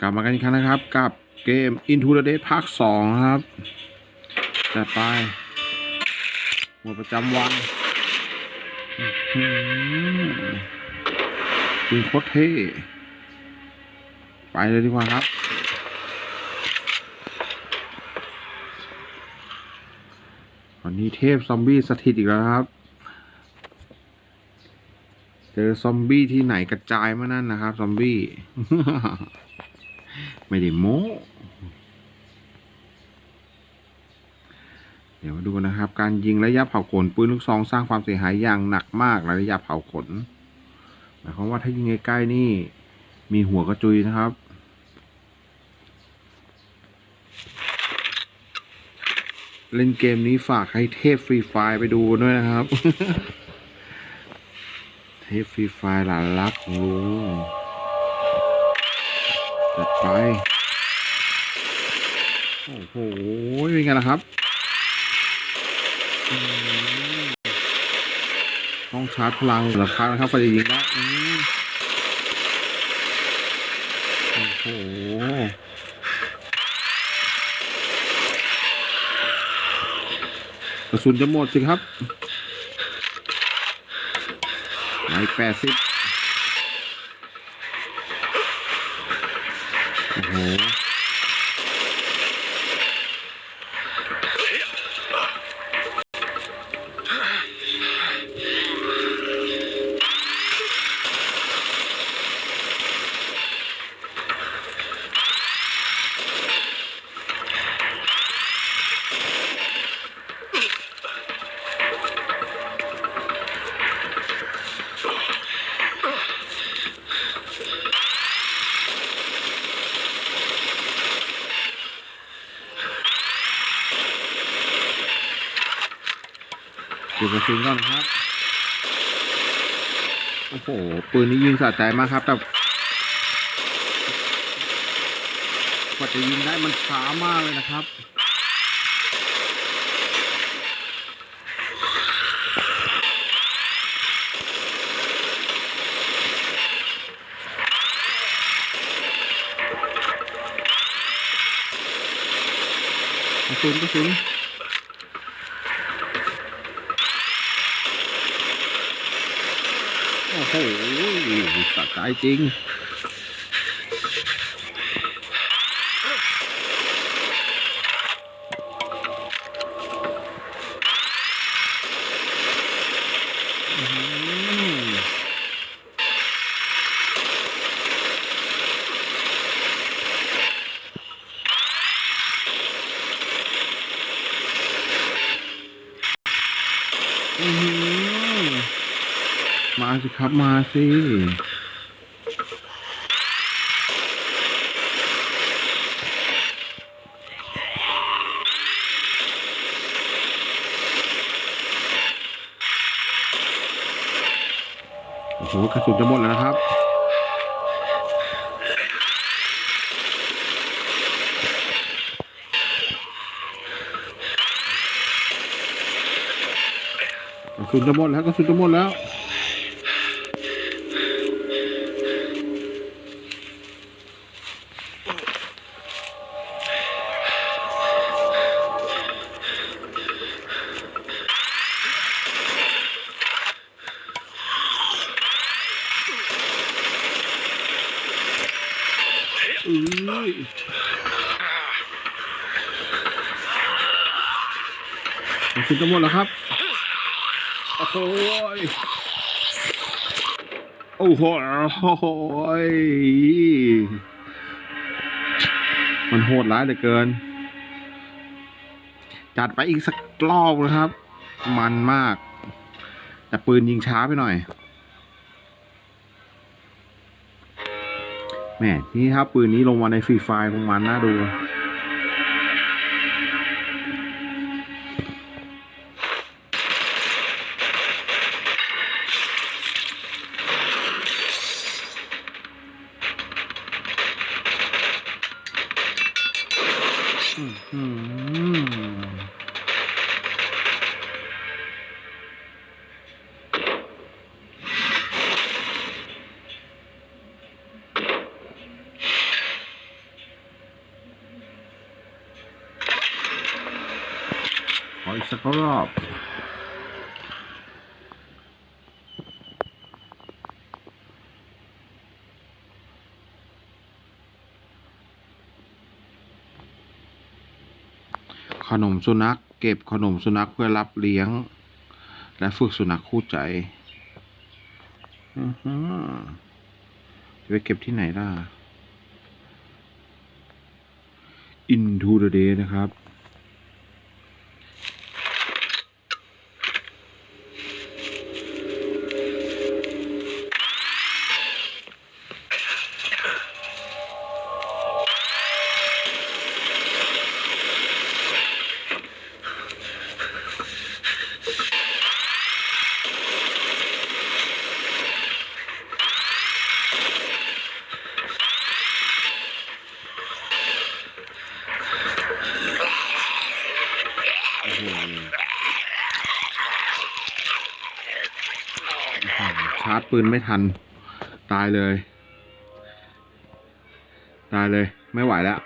กลับมากันอีกครั้งนะครับ กับเกม Into the Dead ภาคสองครับจัดไปหมวดประจำวันอื้อหือปืนโคตรเท่ไปเลยดีกว่าครับวันนี้เทพซอมบี้สถิตอีกแล้วครับ เจอซอมบี้ที่ไหนกระจายมานั่นนะครับ ซอมบี้ ไม่ได้โม้เดี๋ยวมาดูนะครับ การยิงระยะเผาขนปืนลูกซองสร้างความเสียหายอย่างหนักมากระยะเผาขนหมายความว่าถ้ายิงใกล้ๆนี่ มีหัวกระจุยนะครับเล่นเกมนี้ฝากให้เทพฟรีไฟไปดูด้วยนะครับ เทพฟรีไฟหลานรักของลุง จัดไป โอ้โหเป็นไงล่ะครับ ต้องชาร์จพลังหลือพักนะครับไฟจะยิงแล้วโอ้โหกระสุนจะหมดสิครับไหนแปดสิบ โอ้โหเก็บกระสุนก่อนนะครับ โอ้โห ปืนนี้ยิงสะใจมากครับ แต่กว่าจะยิงได้มันช้ามากเลยนะครับกระสุนกระสุน โอ้โหสะใจจริง อื้อหืออื้อหือมา สิครับมาสิโอ้โหกระสุนจะหมดแล้วนะครับกระสุนจะหมดแล้วกระสุนจะหมดแล้ว อุ้ยกระสุนจะหมดแล้วครับ โอ้โหยโอ้โหโอ้ยมันโหดร้ายเหลือเกิน จัดไปอีกสักรอบนะครับ มันมาก แต่ปืนยิงช้าไปหน่อย แม่นี่ถ้าปืนนี้ลงมาในฟรีไฟคงมันน่าดูอื้อ อออีกสักรอบขนมสุนัขเก็บขนมสุนัขเพื่อรับเลี้ยง และฝึกสุนัขคู่ใจอือฮึจะไปเก็บที่ไหนล่ะ Into the day นะครับ ปืนไม่ทัน ตายเลย ตายเลย ไม่ไหวแล้ว